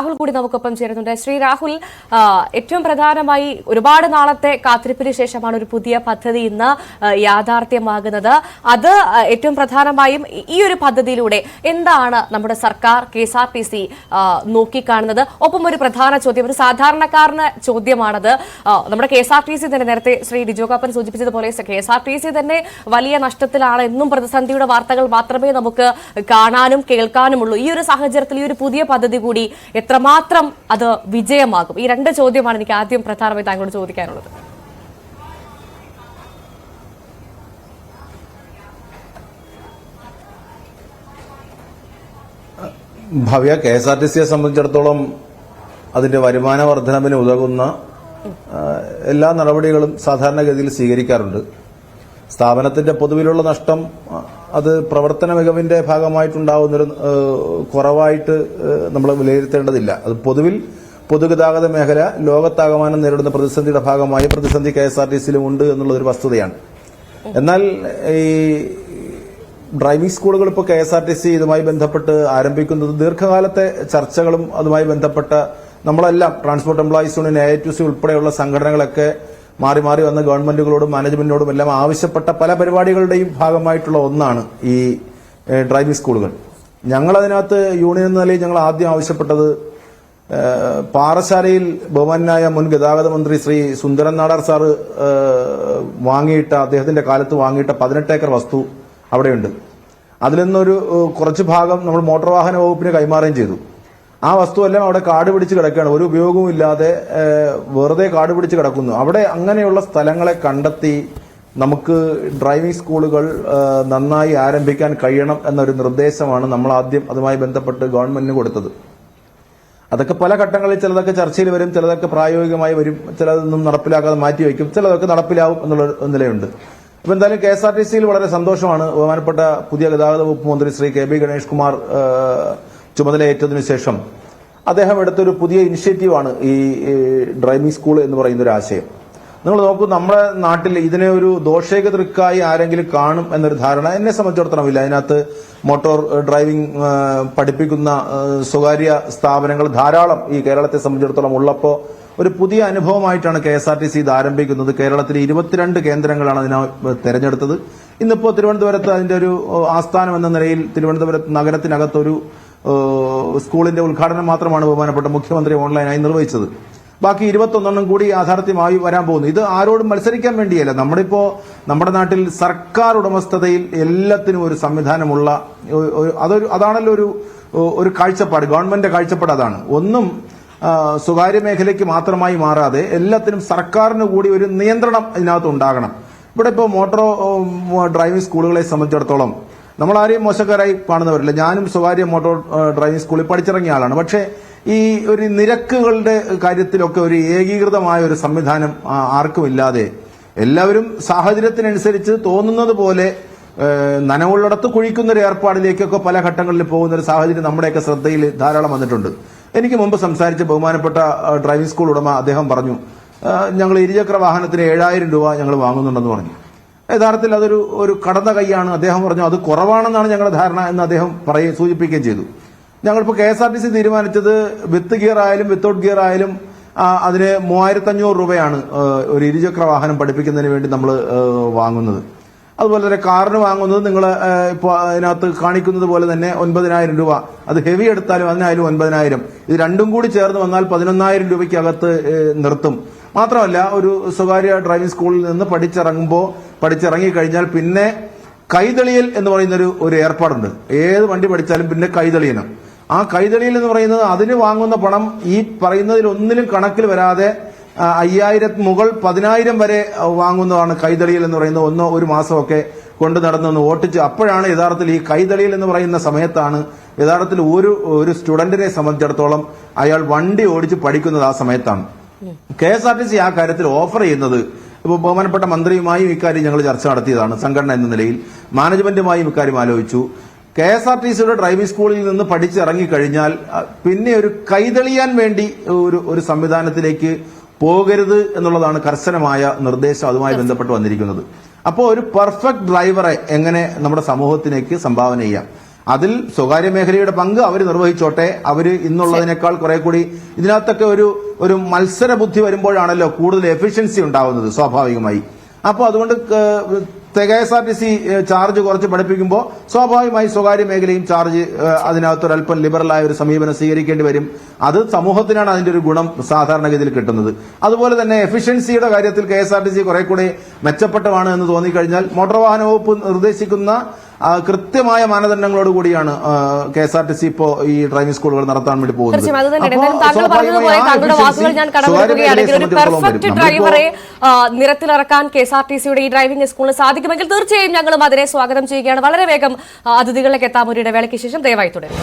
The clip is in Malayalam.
രാഹുൽ കൂടി നമുക്കൊപ്പം ചേരുന്നുണ്ട്. ശ്രീ രാഹുൽ ഏറ്റവും പ്രധാനമായി ഒരുപാട് നാളത്തെ കാത്തിരിപ്പിന് ശേഷമാണ് ഒരു പുതിയ പദ്ധതി ഇന്ന് യാഥാർത്ഥ്യമാകുന്നത്. അത് ഏറ്റവും പ്രധാനമായും ഈ ഒരു പദ്ധതിയിലൂടെ എന്താണ് നമ്മുടെ സർക്കാർ K S R T C നോക്കിക്കാണുന്നത്? ഒപ്പം ഒരു പ്രധാന ചോദ്യം ഒരു സാധാരണക്കാരന് ചോദ്യമാണത്. നമ്മുടെ K S R T C തന്നെ നേരത്തെ ശ്രീ ഡിജോ കാപ്പൻ സൂചിപ്പിച്ചതുപോലെ K S R T C തന്നെ വലിയ നഷ്ടത്തിലാണ് എന്നും പ്രതിസന്ധിയുടെ വാർത്തകൾ മാത്രമേ നമുക്ക് കാണാനും കേൾക്കാനുമുള്ളൂ. ഈ ഒരു സാഹചര്യത്തിൽ ഈ ഒരു പുതിയ പദ്ധതി കൂടി എത്രമാത്രം അത് വിജയമാകും? ഈ രണ്ട് ചോദ്യമാണ് എനിക്ക് ആദ്യം പ്രധാനമായി താങ്കളോട് ചോദിക്കാനുള്ളത്. ഭവ്യ കെ എസ് ആർ ടി സിയെ സംബന്ധിച്ചിടത്തോളം അതിന്റെ വരുമാന വർധനവിന് ഉതകുന്ന എല്ലാ നടപടികളും സാധാരണഗതിയിൽ സ്വീകരിക്കാറുണ്ട്. സ്ഥാപനത്തിന്റെ പൊതുവിലുള്ള നഷ്ടം അത് പ്രവർത്തന മികവിന്റെ ഭാഗമായിട്ടുണ്ടാവുന്നൊരു കുറവായിട്ട് നമ്മൾ വിലയിരുത്തേണ്ടതില്ല. അത് പൊതുവിൽ പൊതുഗതാഗത മേഖല ലോകത്താകമാനം നേരിടുന്ന പ്രതിസന്ധിയുടെ ഭാഗമായി പ്രതിസന്ധി കെ എസ് ആർ ടി സിയിലും ഉണ്ട് എന്നുള്ളതൊരു വസ്തുതയാണ്. എന്നാൽ ഈ ഡ്രൈവിംഗ് സ്കൂളുകൾ ഇപ്പോൾ K S R T C ഇതുമായി ബന്ധപ്പെട്ട് ആരംഭിക്കുന്നത് ദീർഘകാലത്തെ ചർച്ചകളും അതുമായി ബന്ധപ്പെട്ട നമ്മളെല്ലാം transport employees union A I TU C ഉൾപ്പെടെയുള്ള സംഘടനകളൊക്കെ മാറി മാറി വന്ന ഗവൺമെന്റുകളോടും മാനേജ്മെന്റിനോടും എല്ലാം ആവശ്യപ്പെട്ട പല പരിപാടികളുടെയും ഭാഗമായിട്ടുള്ള ഒന്നാണ് ഈ ഡ്രൈവിംഗ് സ്കൂളുകൾ. ഞങ്ങൾ അതിനകത്ത് യൂണിയൻ എന്ന നിലയിൽ ഞങ്ങൾ ആദ്യം ആവശ്യപ്പെട്ടത് പാറശാലയിൽ ബഹുമാനായ മുൻ ഗതാഗത മന്ത്രി ശ്രീ സുന്ദരൻ നാടാർ സാറ് വാങ്ങിയിട്ട അദ്ദേഹത്തിന്റെ കാലത്ത് വാങ്ങിയിട്ട പതിനെട്ട് ഏക്കർ വസ്തു അവിടെയുണ്ട്. അതിൽ നിന്നൊരു കുറച്ച് ഭാഗം നമ്മൾ മോട്ടോർ വാഹന വകുപ്പിന് കൈമാറുകയും ചെയ്തു. ആ വസ്തു എല്ലാം അവിടെ കാട് പിടിച്ച് കിടക്കുകയാണ്. ഒരു ഉപയോഗവും ഇല്ലാതെ വെറുതെ കാട് പിടിച്ച് കിടക്കുന്നു. അവിടെ അങ്ങനെയുള്ള സ്ഥലങ്ങളെ കണ്ടെത്തി നമുക്ക് ഡ്രൈവിംഗ് സ്കൂളുകൾ നന്നായി ആരംഭിക്കാൻ കഴിയണം എന്നൊരു നിർദ്ദേശമാണ് നമ്മൾ ആദ്യം അതുമായി ബന്ധപ്പെട്ട് ഗവൺമെന്റിന് കൊടുത്തത്. അതൊക്കെ പല ഘട്ടങ്ങളിൽ ചിലതൊക്കെ ചർച്ചയിൽ വരും ചിലതൊക്കെ പ്രായോഗികമായി വരും ചിലതൊന്നും നടപ്പിലാക്കാതെ മാറ്റി മാറ്റിവെക്കും ചിലതൊക്കെ നടപ്പിലാവും എന്നുള്ള നിലയുണ്ട്. അപ്പൊ എന്തായാലും കെ എസ് ആർ ടി സിയിൽ വളരെ സന്തോഷമാണ്. ബഹുമാനപ്പെട്ട പുതിയ ഗതാഗത വകുപ്പ് മന്ത്രി ശ്രീ കെ ബി ഗണേഷ് കുമാർ ചുമതലയേറ്റതിനു ശേഷം അദ്ദേഹം എടുത്തൊരു പുതിയ ഇനിഷ്യേറ്റീവാണ് ഈ ഡ്രൈവിംഗ് സ്കൂൾ എന്ന് പറയുന്ന ഒരു ആശയം. നിങ്ങൾ നോക്കൂ നമ്മുടെ നാട്ടിൽ ഇതിനെ ഒരു ദോഷേക ദോഷേകതൃക്കായി ആരെങ്കിലും കാണും എന്നൊരു ധാരണ എന്നെ സംബന്ധിച്ചിടത്തോളം ഇല്ല. അതിനകത്ത് മോട്ടോർ ഡ്രൈവിംഗ് പഠിപ്പിക്കുന്ന സ്വകാര്യ സ്ഥാപനങ്ങൾ ധാരാളം ഈ കേരളത്തെ സംബന്ധിച്ചിടത്തോളം ഉള്ളപ്പോൾ ഒരു പുതിയ അനുഭവമായിട്ടാണ് K S R T C ഇത് ആരംഭിക്കുന്നത്. കേരളത്തിൽ ഇരുപത്തിരണ്ട് കേന്ദ്രങ്ങളാണ് അതിനെ തെരഞ്ഞെടുത്തത്. ഇന്നിപ്പോൾ തിരുവനന്തപുരത്ത് അതിന്റെ ഒരു ആസ്ഥാനം എന്ന നിലയിൽ തിരുവനന്തപുരത്ത് നഗരത്തിനകത്തൊരു സ്കൂളിന്റെ ഉദ്ഘാടനം മാത്രമാണ് ബഹുമാനപ്പെട്ട മുഖ്യമന്ത്രി ഓൺലൈനായി നിർവഹിച്ചത്. ബാക്കി ഇരുപത്തൊന്നെണ്ണം കൂടി യാഥാർത്ഥ്യമായി വരാൻ പോകുന്നു. ഇത് ആരോടും മത്സരിക്കാൻ വേണ്ടിയല്ല. നമ്മളിപ്പോ നമ്മുടെ നാട്ടിൽ സർക്കാർ ഉടമസ്ഥതയിൽ എല്ലാത്തിനും ഒരു സംവിധാനമുള്ള അതൊരു അതാണല്ലോ ഒരു ഒരു കാഴ്ചപ്പാട്. ഗവൺമെന്റിന്റെ കാഴ്ചപ്പാട് അതാണ്. ഒന്നും സ്വകാര്യ മേഖലയ്ക്ക് മാത്രമായി മാറാതെ എല്ലാത്തിനും സർക്കാരിന് കൂടി ഒരു നിയന്ത്രണം ഇതിനകത്ത് ഉണ്ടാകണം. ഇവിടെ ഇപ്പോൾ മോട്ടോർ ഡ്രൈവിംഗ് സ്കൂളുകളെ സംബന്ധിച്ചിടത്തോളം നമ്മൾ ആരെയും മോശക്കാരായി കാണുന്നവരില്ല. ഞാനും സ്വകാര്യ മോട്ടോർ ഡ്രൈവിംഗ് സ്കൂളിൽ പഠിച്ചിറങ്ങിയ ആളാണ്. പക്ഷേ ഈ ഒരു നിരക്കുകളുടെ കാര്യത്തിലൊക്കെ ഒരു ഏകീകൃതമായ ഒരു സംവിധാനം ആർക്കുമില്ലാതെ എല്ലാവരും സാഹചര്യത്തിനനുസരിച്ച് തോന്നുന്നത് പോലെ നനവുള്ളടത്ത് കുഴിക്കുന്ന ഒരു ഏർപ്പാടിലേക്കൊക്കെ പല ഘട്ടങ്ങളിൽ പോകുന്ന ഒരു സാഹചര്യം നമ്മുടെയൊക്കെ ശ്രദ്ധയിൽ ധാരാളം വന്നിട്ടുണ്ട്. എനിക്ക് മുമ്പ് സംസാരിച്ച ബഹുമാനപ്പെട്ട ഡ്രൈവിംഗ് സ്കൂൾ ഉടമ അദ്ദേഹം പറഞ്ഞു ഞങ്ങൾ ഇരുചക്ര വാഹനത്തിന് ഏഴായിരം രൂപ ഞങ്ങൾ വാങ്ങുന്നുണ്ടെന്ന് പറഞ്ഞു. യഥാർത്ഥത്തിൽ അതൊരു ഒരു കടന്ന കൈയാണ്. അദ്ദേഹം പറഞ്ഞു അത് കുറവാണെന്നാണ് ഞങ്ങളുടെ ധാരണ എന്ന് അദ്ദേഹം പറയുകയും സൂചിപ്പിക്കുകയും ചെയ്തു. ഞങ്ങളിപ്പോൾ K S R T C തീരുമാനിച്ചത് വിത്ത് ഗിയർ ആയാലും വിത്തൗട്ട് ഗിയർ ആയാലും അതിന് മൂവായിരത്തി അഞ്ഞൂറ് രൂപയാണ് ഒരു ഇരുചക്ര വാഹനം പഠിപ്പിക്കുന്നതിന് വേണ്ടി നമ്മൾ വാങ്ങുന്നത്. അതുപോലെ തന്നെ കാറിന് വാങ്ങുന്നത് നിങ്ങൾ ഇപ്പോൾ അതിനകത്ത് കാണിക്കുന്നത് പോലെ തന്നെ ഒൻപതിനായിരം രൂപ. അത് ഹെവി എടുത്താലും അതിനായാലും ഒൻപതിനായിരം. ഇത് രണ്ടും കൂടി ചേർന്ന് വന്നാൽ പതിനൊന്നായിരം രൂപയ്ക്കകത്ത് നിർത്തും. മാത്രമല്ല ഒരു സ്വകാര്യ ഡ്രൈവിംഗ് സ്കൂളിൽ നിന്ന് പഠിച്ചിറങ്ങുമ്പോൾ പഠിച്ചിറങ്ങി കഴിഞ്ഞാൽ പിന്നെ കൈതളിയൽ എന്ന് പറയുന്ന ഒരു ഏർപ്പാടുണ്ട്. ഏത് വണ്ടി പഠിച്ചാലും പിന്നെ കൈതളിയനം. ആ കൈതെളിയൽ എന്ന് പറയുന്നത് അതിന് വാങ്ങുന്ന പണം ഈ പറയുന്നതിൽ ഒന്നിലും കണക്കിൽ വരാതെ അയ്യായിരം മുകൾ പതിനായിരം വരെ വാങ്ങുന്നതാണ് കൈതെളിയൽ എന്ന് പറയുന്നത്. ഒന്നോ ഒരു മാസമൊക്കെ കൊണ്ട് നടന്നൊന്ന് ഓട്ടിച്ച് അപ്പോഴാണ് യഥാർത്ഥത്തിൽ ഈ കൈതെളിയൽ എന്ന് പറയുന്ന സമയത്താണ് യഥാർത്ഥത്തിൽ ഒരു ഒരു സ്റ്റുഡന്റിനെ സംബന്ധിച്ചിടത്തോളം അയാൾ വണ്ടി ഓടിച്ച് പഠിക്കുന്നത് ആ സമയത്താണ്. K S R T C ആ കാര്യത്തിൽ ഓഫർ ചെയ്യുന്നത് ഇപ്പോൾ ബഹുമാനപ്പെട്ട മന്ത്രിയുമായും ഇക്കാര്യം ഞങ്ങൾ ചർച്ച നടത്തിയതാണ് സംഘടന എന്ന നിലയിൽ. മാനേജ്മെന്റുമായും ഇക്കാര്യം ആലോചിച്ചു. കെ എസ് ആർ ടി സിയുടെ ഡ്രൈവിംഗ് സ്കൂളിൽ നിന്ന് പഠിച്ചിറങ്ങി കഴിഞ്ഞാൽ പിന്നെ ഒരു കൈതെളിയാൻ വേണ്ടി ഒരു ഒരു സംവിധാനത്തിലേക്ക് പോകരുത് എന്നുള്ളതാണ് കർശനമായ നിർദ്ദേശം. അതുമായി ബന്ധപ്പെട്ട് വന്നിരിക്കുന്നത്. അപ്പോൾ ഒരു പെർഫെക്റ്റ് ഡ്രൈവറെ എങ്ങനെ നമ്മുടെ സമൂഹത്തിലേക്ക് സംഭാവന ചെയ്യാം? അതിൽ സ്വകാര്യ മേഖലയുടെ പങ്ക് അവർ നിർവഹിച്ചോട്ടെ. അവർ ഇന്നുള്ളതിനേക്കാൾ കുറെ കൂടി ഇതിനകത്തൊക്കെ ഒരു ഒരു മത്സര ബുദ്ധി വരുമ്പോഴാണല്ലോ കൂടുതൽ എഫിഷ്യൻസി ഉണ്ടാവുന്നത് സ്വാഭാവികമായി. അപ്പോൾ അതുകൊണ്ട് K S R T C charge കുറച്ച് പഠിപ്പിക്കുമ്പോൾ സ്വാഭാവികമായി സ്വകാര്യ മേഖലയും ചാർജ് അതിനകത്ത് ഒരു അല്പം ലിബറലായ ഒരു സമീപനം സ്വീകരിക്കേണ്ടി വരും. അത് സമൂഹത്തിനാണ് അതിന്റെ ഒരു ഗുണം സാധാരണഗതിയിൽ കിട്ടുന്നത്. അതുപോലെ തന്നെ എഫിഷ്യൻസിയുടെ കാര്യത്തിൽ K S R T C കുറെ കൂടി മെച്ചപ്പെട്ടതാണ് എന്ന് തോന്നിക്കഴിഞ്ഞാൽ മോട്ടോർ വാഹന വകുപ്പ് നിർദ്ദേശിക്കുന്ന കൃത്യമായ മാനദണ്ഡങ്ങളോട് കൂടിയാണ് K S R T C ഇപ്പോ ഈ ഡ്രൈവിംഗ് സ്കൂളുകൾ നടത്താൻ വേണ്ടി പോകുന്നത്. ഡ്രൈവറെ നിരത്തിലിറക്കാൻ കെ എസ് ആർ ടി സിയുടെ ഈ ഡ്രൈവിംഗ് സ്കൂളിന് സാധിക്കുമെങ്കിൽ തീർച്ചയായും ഞങ്ങളും അതിനെ സ്വാഗതം ചെയ്യുകയാണ്. വളരെ വേഗം അതിഥികളിലേക്ക് എത്താം. ഒരു ഇടവേളയ്ക്ക് ശേഷം ദയവായി തുടരും.